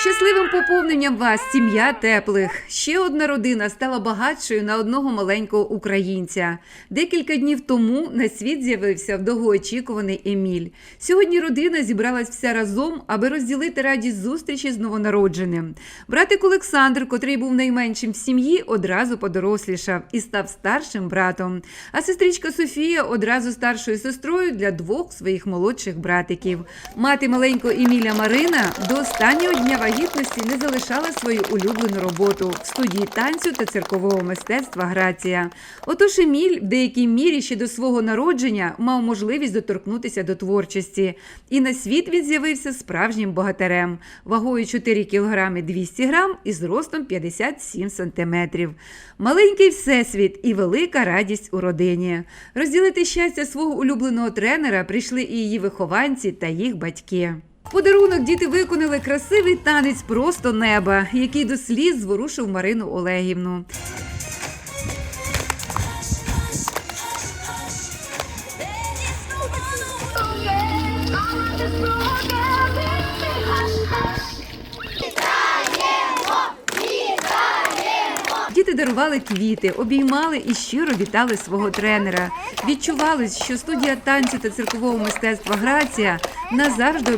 Щасливим поповненням вас сім'я теплих. Ще одна родина стала багатшою на одного маленького українця. Декілька днів тому на світ з'явився довгоочікуваний Еміль. Сьогодні родина зібралась вся разом, аби розділити радість зустрічі з новонародженим. Братик Олександр, котрий був найменшим в сім'ї, одразу подорослішав і став старшим братом. А сестричка Софія одразу старшою сестрою для двох своїх молодших братиків. Мати маленького Еміля Марина до останнього дня вагітності не залишала свою улюблену роботу в студії танцю та циркового мистецтва Грація. Отож Еміль в деякій мірі ще до свого народження мав можливість доторкнутися до творчості. І на світ він з'явився справжнім богатирем, вагою 4 кг 200 грам і зростом 57 сантиметрів. Маленький всесвіт і велика радість у родині. Розділити щастя свого улюбленого тренера прийшли і її вихованці та їх батьки. Подарунок діти виконали красивий танець просто неба, який до сліз зворушив Марину Олегівну. Діти дарували квіти, обіймали і щиро вітали свого тренера. Відчувалось, що студія танцю та циркового мистецтва Грація назавжди